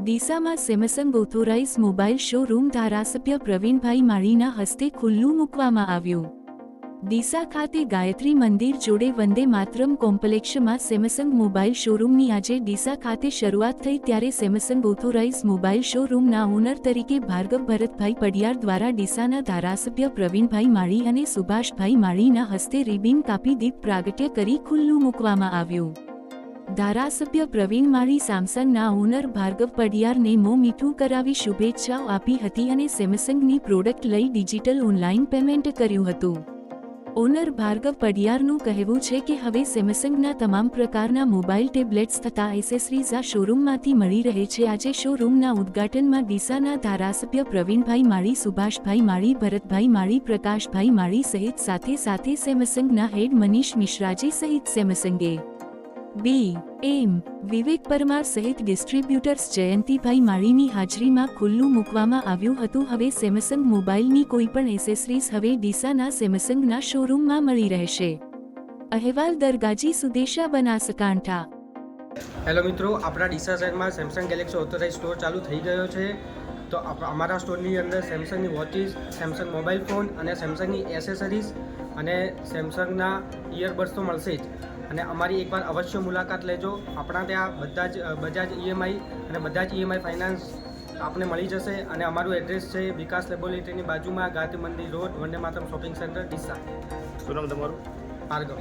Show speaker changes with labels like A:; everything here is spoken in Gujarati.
A: ડીસામાં સેમસંગ ઓથોરાઇઝ મોબાઈલ શોરૂમ ધારાસભ્ય પ્રવીણભાઈ માળીના હસ્તે ખુલ્લું મૂકવામાં આવ્યું. ડીસા ખાતે ગાયત્રી મંદિર જોડે વંદે માતરમ કોમ્પ્લેક્ષમાં સેમસંગ મોબાઈલ શોરૂમની આજે ડીસા ખાતે શરૂઆત થઈ ત્યારે સેમસંગ ઓથોરાઇઝ મોબાઈલ શોરૂમના ઓનર તરીકે ભાર્ગવ ભરતભાઈ પડિયાર દ્વારા ડીસાના ધારાસભ્ય પ્રવીણભાઈ માળી અને સુભાષભાઈ માળીના હસ્તે રિબિન કાપી દીપ પ્રાગટ્ય કરી ખુલ્લું મૂકવામાં આવ્યું. ધારાસભ્ય પ્રવીણ માળી સામસંગના ઓનર ભાર્ગવ પડિયારને મોં મીઠું કરાવી શુભેચ્છાઓ આપી હતી અને સેમસંગની પ્રોડક્ટ લઈ ડિજિટલ ઓનલાઈન પેમેન્ટ કર્યું હતું. ઓનર ભાર્ગવ પડિયારનું કહેવું છે કે હવે સેમસંગના તમામ પ્રકારના મોબાઈલ ટેબ્લેટ્સ તથા એસેસરીઝ આ શોરૂમમાંથી મળી રહે છે. આજે શોરૂમના ઉદ્ઘાટનમાં ડીસાના ધારાસભ્ય પ્રવીણભાઈ માળી, સુભાષભાઈ માળી, ભરતભાઈ માળી, પ્રકાશભાઈ માળી સહિત સાથે સાથે સેમસંગના હેડ મનીષ મિશ્રાજી સહિત સેમસંગે બી, એમ, વિવેક પરમાર સહિત ડિસ્ટ્રીબ્યુટર્સ જયંતિભાઈ માળીની હાજરીમાં ખુલ્લું મૂકવામાં આવ્યું હતું. હવે સેમસંગ મોબાઈલની કોઈપણ એસેસરીઝ હવે ડીસાના સેમસંગના શોરૂમમાં મળી રહેશે. અહેવાલ દરગાજી સુદેશા બનાસકાંઠા.
B: હેલો મિત્રો, આપણા ડીસા શહેરમાં સેમસંગ ગેલેક્સી ઓથોરાઇઝ સ્ટોર ચાલુ થઈ ગયો છે. તો અમારા સ્ટોરની અંદર સેમસંગની વોચીસ, સેમસંગ મોબાઈલ ફોન અને સેમસંગની એસેસરીઝ અને સેમસંગના ઇયરબડ્સ તો મળશે જ. અને અમારી એકવાર અવશ્ય મુલાકાત લેજો. આપણા ત્યાં બધા જ બધા બજાજ ઈએમઆઈ અને બધા જ ઈએમઆઈ ફાઇનાન્સ આપને મળી જશે અને અમારું એડ્રેસ છે વિકાસ લેબોરેટરીની બાજુમાં Gandhi Mandir road Vande Mataram shopping centre Deesa.
C: શું નામ તમારું?
B: ભાર્ગવ.